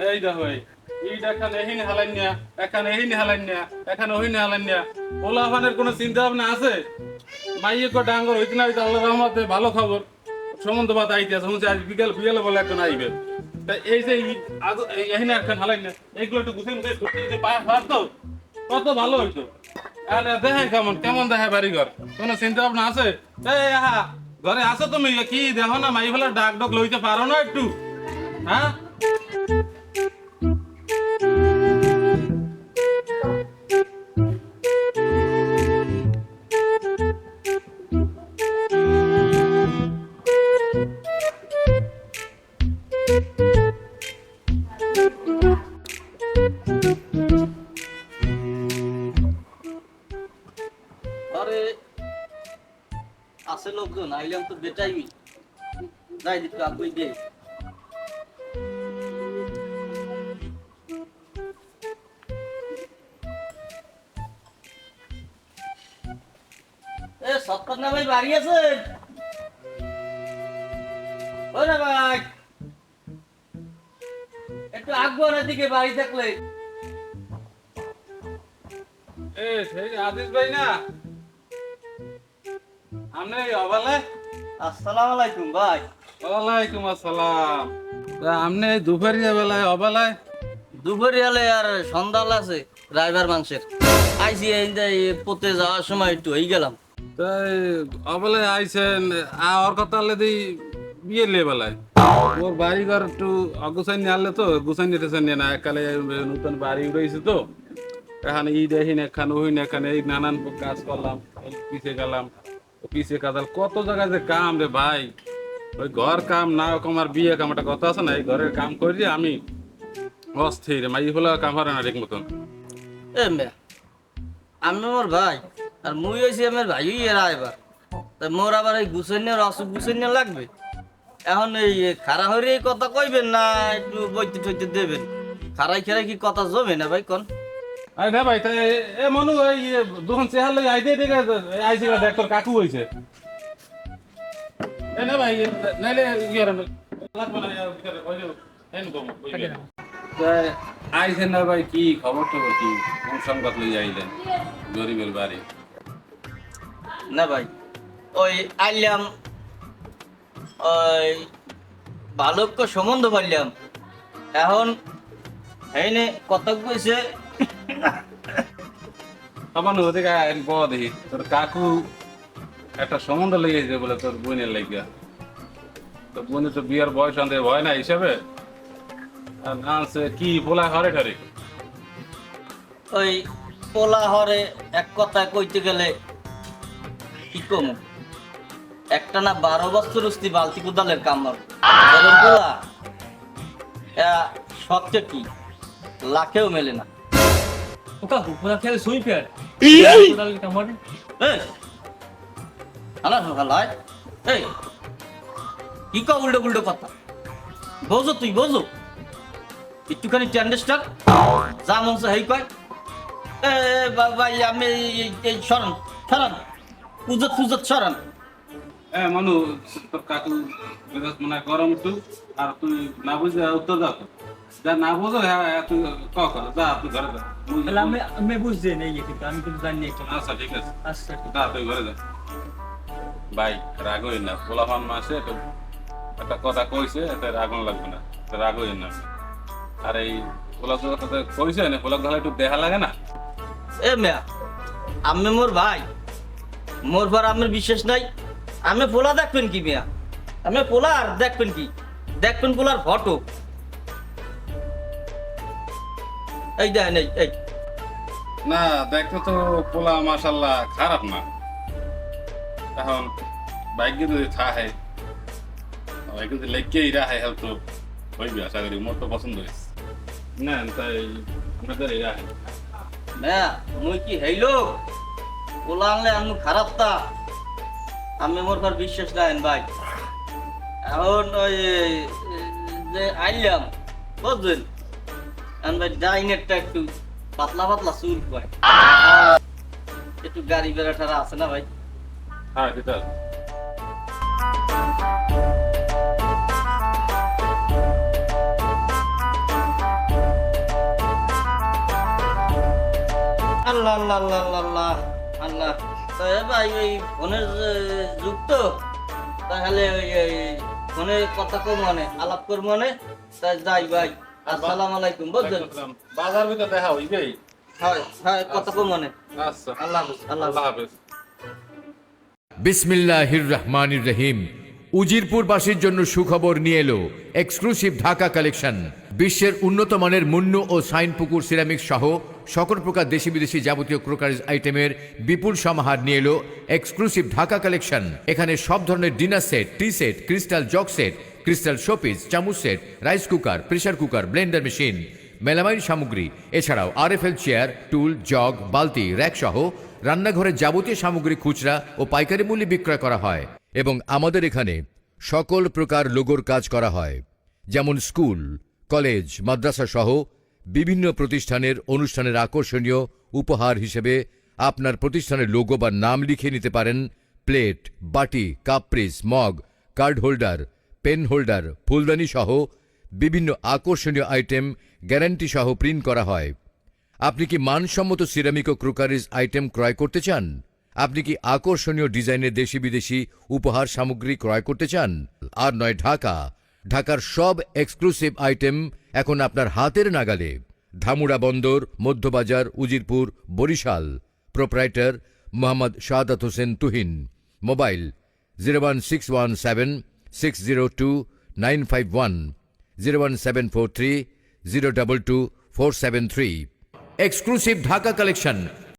এই এখানে এখানে এখানে পোলাপানের কোনো চিন্তা ভাবনা আছে? মাইয়ে কো ডাঙ্গর হইতে না হইতে আল্লাহ রহমতে ভালো খবর। সম্বন্ধ বাদ আইতে আছে, শুনছি আজ বিকেল, বিকেলে বলে একজন আইবে। তা এই যে ই- আজ এই এহিন একখান হালাইন না এইগুলো একটু পারতো কত ভালো আরে দেখে কেমন কেমন দেখে বাড়িঘর। কোনো চিন্তা ভাবনা আছে? আহা, ঘরে আছো তুমি? কি দেখো না মাই ফেলে ডাক ডক লইতে পারো না একটু? হ্যাঁ? আছে লোকজন, আইলাম তো বেটাই যাই দিতে আগুই দে না ভাই বাড়ি আছেন না ভাই। একটু আকবরের দিকে বাড়ি থাকলে। আদিস ভাই না? আপনি অবালে। আসসালামু আলাইকুম ভাই। ওয়ালাইকুম আসসালাম। তা আপনি দুপুরিয়া বেলায় অবেলায় দুপুরিয়ালে আর সন্ধ্যাল আছে ড্রাইভার মানুষের। আইসি এই যে পথে যাওয়ার সময় একটু হয়ে গেলাম। তাই অবেলায় আইছেন আর কথা হলে দি বিয়ে লে বেলায়। ওর বাড়ি ঘর একটু অগুছাই নিয়ে আনলে তো গুছাই নিতেছেন নিয়ে না এককালে নতুন বাড়ি উঠেছে তো। এখানে দেখিন এখানে ওই এখানে এই নানান কাজ করলাম এই পিছে গেলাম। পিছে কাদাল, কত জায়গায় যে কাম রে ভাই। ওই ঘর কাম না ওরকম আর বিয়ে কাম, একটা কথা আছে না, এই ঘরের কাম করি আমি অস্থির মাই হলো কাম হারে না ঠিক মতন। এ মেয়া, আমি আমার ভাই, আর মুই হয়েছি আমার ভাই এরা এবার। তা মোর আবার এই গুছাইনের অসুখ গুছাইনে লাগবে? এখন এই খারা হরে কথা কইবেন না, একটু বইতে টইতে দেবেন। খারাই খেরাই কি কথা জমে না ভাই, কোন? আরে না ভাই তাই এ মনু এই দুখন চেহার লই আইতে দেখে আইছি ডাক্তার কাকু হইছে। এ না ভাই নাইলে ইয়ার লাগবে না ইয়ার ভিতরে কম আইছেন না ভাই কি খবর টবর কি কোন সংবাদ লই আইলেন গরিবের বাড়ি? না ভাই ওই আইলাম ওই বালক্য সম্বন্ধ পাইলাম। এখন এইনে কত কইছে তোর কাকু একটা সম্বন্ধ লেগে গেছে বলে তোর বোনের লাগিয়া। তো বোনের তো বিয়ের বয়স আনতে ভয় না হিসাবে। কি পোলা ঠরে? ওই পোলা হরে এক কথায় কইতে গেলে কি কম? একটা না বারো বছর উস্তি বালতি কুদালের কামড়। পোলা কি? লাখেও মেলে না। ওকা পুরা খেলে শুই ফের কোদাল কামড় এই আলা সকালায় এই কি কা উল্টো উল্টো কথা? বোঝো তুই বোঝো। একটুখানি টেন্ডেস্টার যা মন হেই কয় এ বাবা আমি এই- সরন সরন। পুজত পুজত সরন। হ্যাঁ মানু তোর কাকু মনে গরম একটু আর তুই না বুঝে উত্তর দাও। যা না বুঝো তুই ক যা তুই ঘরে যা তাহলে আমি আমি বুঝতে নেই কিন্তু আমি কিন্তু জানি না এটা। আচ্ছা ঠিক আছে আচ্ছা যা তুই ঘরে যা ভাই রাগ না মাসে একটা কথা কইছে এতে রাগন লাগবে না তো রাগ না আর এই পোলা কথা কইছে না পোলা ধরা একটু দেখা লাগে না এ মেয়া আমি মোর ভাই মোর পর আমার বিশ্বাস নাই আমি পোলা দেখবেন কি মেয়া আমি পোলা আর দেখবেন কি দেখবেন পোলার ফটো এই দেখেন এই এই। না দেখতে তো পোলা মাশাল্লাহ খারাপ না। এখন বাইক যদি থাকে বাইক যদি লেগেই রাখে হয়তো হইবে আশা করি। মোর তো পছন্দ হয়েছে না তাই আপনাদের এই রাখে মেয়া মুই কি হইল পোলা আনলে আমি খারাপ তা। আমি মোর পর বিশ্বাস নাই ভাই। এখন ওই যে আইলাম বুঝলেন কারণ ভাই ডাইনেরটা একটু পাতলা পাতলা চুল ভাই একটু গাড়ি বেড়া টাড়া আছে না ভাই? হ্যাঁ সেটা আল্লাহ আল্লাহ আল্লাহ আল্লাহ আল্লাহ আল্লাহ। ভাই ওই ফোনের যুগ তো তাহলে ওই ফোনের কথা কম মনে আলাপ কর মনে তাই যাই ভাই। আসসালামু আলাইকুম বুঝলেন বাজার ভিতরে দেখা হইবেই হয় হ্যাঁ কথা কম মনে। আচ্ছা। আল্লাহ হাফেজ আল্লাহ হাফেজ। হাফেজ। বিসমিল্লাহির রহমানির রহিম। উজিরপুরবাসীর জন্য সুখবর নিয়ে এলো এক্সক্লুসিভ ঢাকা কালেকশন বিশ্বের উন্নত মানের মুন্ন ও সাইন পুকুর সিরামিক সহ সকল প্রকার দেশি বিদেশি যাবতীয় ক্রোকারিজ আইটেমের বিপুল সমাহার নিয়ে এলো এক্সক্লুসিভ ঢাকা কালেকশন এখানে সব ধরনের dinner set tea set crystal jug set crystal showpiece, চামচ set, rice cooker pressure cooker, blender machine, melamine সামগ্রী, এছাড়াও আর আরএফএল চেয়ার, টুল, জগ, বালতি, র্যাক সহ রান্নাঘরের যাবতীয় সামগ্রী খুচরা ও পাইকারি মূল্যে বিক্রয় করা হয় এবং আমাদের এখানে সকল প্রকার লোগোর কাজ করা হয়। যেমন স্কুল, কলেজ, মাদ্রাসা সহ বিভিন্ন প্রতিষ্ঠানের অনুষ্ঠানের আকর্ষণীয় উপহার হিসেবে আপনার প্রতিষ্ঠানের লোগো বা নাম লিখে নিতে পারেন। প্লেট, বাটি, cup piece mug, card holder pen holder, ফুলদানি সহ বিভিন্ন আকর্ষণীয় আইটেম গ্যারান্টি সহ প্রিন্ট করা হয়। আপনি কি মানসম্মত সিরামিক ও ক্রোকারিজ আইটেম ক্রয় করতে চান? আপনি কি আকর্ষণীয় ডিজাইনের দেশি বিদেশি উপহার সামগ্রী ক্রয় করতে চান? আর নয়, ঢাকা। ঢাকার সব এক্সক্লুসিভ আইটেম এখন আপনার হাতের নাগালে। Dhamura Bandar, Madhyabazar, Uzirpur, Barishal. Proprietor Mohammad Shahadat Hossain Tuhin. Mobile, zero one six one seven six zero two nine five one zero one seven four three zero double two four seven three exclusive Dhaka collection